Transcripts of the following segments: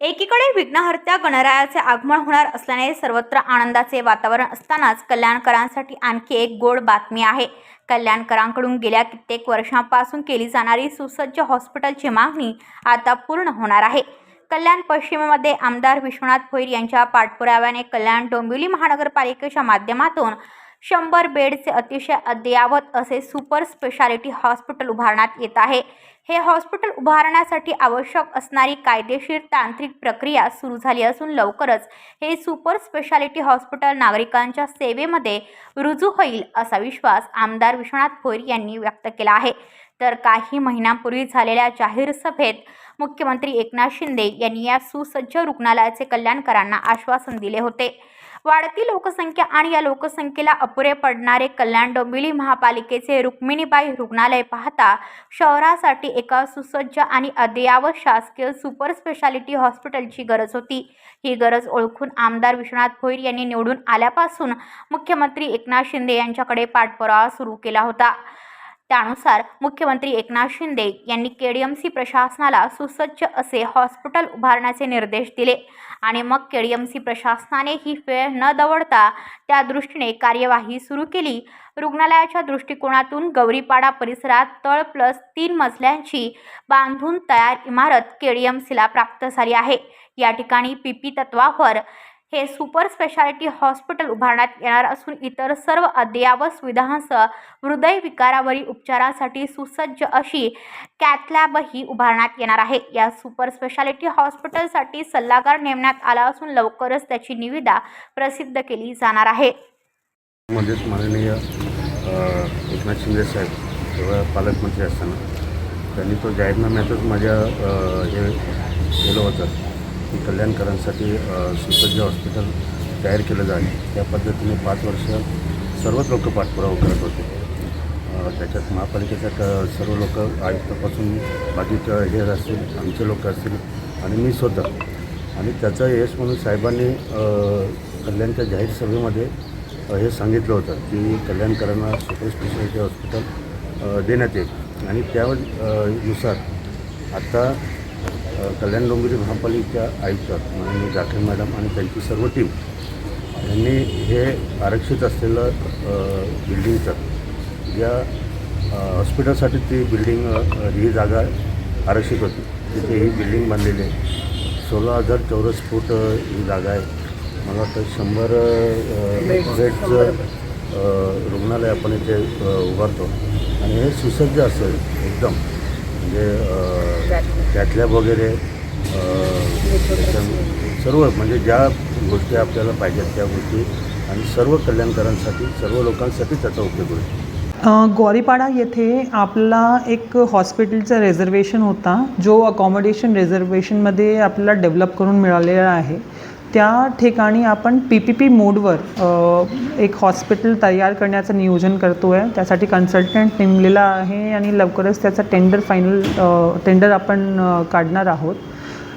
एकीकडे विघ्नहर्त्या गणरायाचे आगमन होणार असल्याने सर्वत्र आनंदाचे वातावरण असतानाच कल्याणकरांसाठी आणखी एक गोड बातमी आहे. कल्याणकरांकडून गेल्या कित्येक वर्षांपासून केली जाणारी सुसज्ज हॉस्पिटलची मागणी आता पूर्ण होणार आहे. कल्याण पश्चिमेमध्ये आमदार विश्वनाथ भोईर यांच्या पाठपुराव्याने कल्याण डोंबिवली महानगरपालिकेच्या माध्यमातून शंभर बेडचे अतिशय अद्ययावत असे सुपर स्पेशालिटी हॉस्पिटल उभारण्यात येत आहे. हे हॉस्पिटल उभारण्यासाठी आवश्यक असणारी कायदेशीर तांत्रिक प्रक्रिया सुरू झाली असून लवकरच हे सुपर स्पेशालिटी हॉस्पिटल नागरिकांच्या सेवेमध्ये रुजू होईल असा विश्वास आमदार विश्वनाथ भोईर यांनी व्यक्त केला आहे. तर काही महिन्यांपूर्वी झालेल्या जाहीर सभेत मुख्यमंत्री एकनाथ शिंदे यांनी या सुसज्ज रुग्णालयाचे कल्याणकरांना आश्वासन दिले होते. वाढती लोकसंख्या आणि या लोकसंख्येला अपुरे पडणारे कल्याण डोंबिवली महापालिकेचे रुक्मिणीबाई रुग्णालय पाहता शहरासाठी एका सुसज्ज आणि अद्ययावत शासकीय सुपर स्पेशालिटी हॉस्पिटलची गरज होती. ही गरज ओळखून आमदार विश्वनाथ भोईर यांनी निवडून आल्यापासून मुख्यमंत्री एकनाथ शिंदे यांच्याकडे पाठपुरावा सुरू केला होता. त्यानुसार मुख्यमंत्री एकनाथ शिंदे यांनी के डी एम सी प्रशासनाला सुसज्ज असे हॉस्पिटल उभारण्याचे निर्देश दिले. आणि मग के डी एम सी प्रशासनाने ही वेळ न दवडता त्या दृष्टीने कार्यवाही सुरू केली. रुग्णालयाच्या दृष्टिकोनातून गौरीपाडा परिसरात तळ प्लस तीन मजल्यांची बांधून तयार इमारत के डी एम सीला प्राप्त झाली आहे. या ठिकाणी पी पी तत्वावर हे सुपर स्पेशालिटी हॉस्पिटल उभारण्यात येणार असून इतर सर्व अद्ययावत सुविधांसह हृदयविकारावरील उपचारासाठी सुसज्ज अशी कॅथलॅबही उभारण्यात येणार आहे. या सुपर स्पेशालिटी हॉस्पिटलसाठी सल्लागार नेमण्यात आला असून लवकरच त्याची निविदा प्रसिद्ध केली जाणार आहे. मध्येच माननीय एकनाथ शिंदे साहेब जेव्हा पालकमंत्री असताना त्यांनी तो जाहीरनाम्यातच माझ्या हे केलं होतं. की कल्याणकरांसाठी सुसज्ज हॉस्पिटल तयार केलं जाईल. त्या पद्धतीने पाच वर्ष सर्वच लोक पाठपुरावा करत होते. त्याच्यात महापालिकेचा क सर्व लोक आयुक्तापासून बाकीच्या हे असतील आमचे लोक असतील आणि मी स्वतः. आणि त्याचं यश म्हणून साहेबांनी कल्याणच्या जाहीर सभेमध्ये हे सांगितलं होतं की कल्याणकरांना सुपर स्पेशालिटी हॉस्पिटल देण्यात येईल. आणि त्यानुसार आत्ता कल्याण डोंबिवली महापालिका आयुक्त माननीय जाखे मॅडम आणि त्यांची सर्व टीम यांनी हे आरक्षित असलेलं बिल्डिंगचं ज्या हॉस्पिटलसाठी ती बिल्डिंग ही जागा आरक्षित होती. तिथे ही बिल्डिंग बांधलेली आहे. सोळा हजार चौरस फूट ही जागा आहे. मला वाटतं शंभर बेडचं रुग्णालय आपण इथे उभारतो. आणि हे सुसज्ज असेल एकदम. म्हणजे अ, कॅथलॅब वगैरे सर्व म्हणजे ज्या गोष्टी आपल्याला पाहिजेत त्या गोष्टी आणि सर्व कल्याणकरांसाठी सर्व लोकांसाठी त्याचा उपयोग होईल. अ, ग्वारीपाडा येथे आपला एक हॉस्पिटलचा रिझर्वेशन होता जो अकॉमोडेशन रिझर्वेशनमध्ये आपल्याला डेव्हलप करून मिळालेला आहे. त्या ठिकाणी आपण पी पी पी मोडवर एक हॉस्पिटल तयार करण्याचं नियोजन करतो आहे त्यासाठी कन्सल्टंट नेमलेला आहे आणि लवकरच त्याचा टेंडर फायनल टेंडर आपण काढणार आहोत.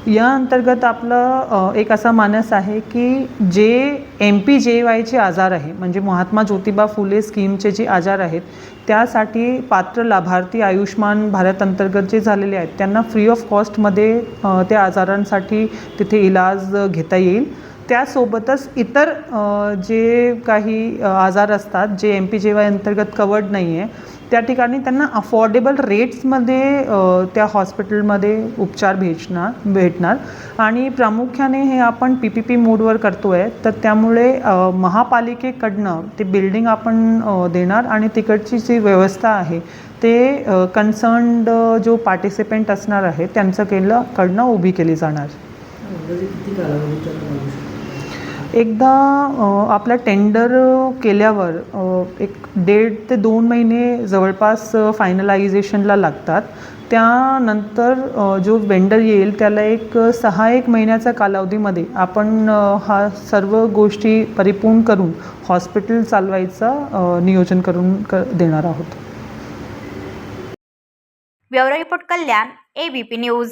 या अंतर्गत आपलं एक असा मानस आहे की जे एम पी जे वायचे आजार आहे म्हणजे महात्मा ज्योतिबा फुले स्कीमचे जे आजार आहेत त्यासाठी पात्र लाभार्थी आयुष्मान भारत अंतर्गत जे झालेले आहेत त्यांना फ्री ऑफ कॉस्टमध्ये त्या आजारांसाठी तिथे इलाज घेता येईल. त्यासोबतच इतर जे काही आजार असतात जे एम पी जे वाय अंतर्गत कवर्ड नाही आहे त्या ठिकाणी त्यांना अफोर्डेबल रेट्समध्ये त्या हॉस्पिटलमध्ये उपचार भेटणार भेटणार. आणि प्रामुख्याने हे आपण पी पी पी मोडवर करतो आहे तर त्यामुळे महापालिकेकडनं ते बिल्डिंग आपण देणार आणि तिकडची जी व्यवस्था आहे ते कन्सर्न्ड जो पार्टिसिपेंट असणार आहे त्यांचं केलं कडनं उभी केली जाणार. एकदा आपला टेंडर केल्यावर एक दीड ते दोन महिने जवळपास फायनलायझेशनला लागतात. त्यानंतर जो वेंडर येईल त्याला एक सहा एक महिन्याच्या कालावधीमध्ये आपण हा सर्व गोष्टी परिपूर्ण करून हॉस्पिटल चालवायचं नियोजन करून कर देणार आहोत. Bureau report Kalyan ABP news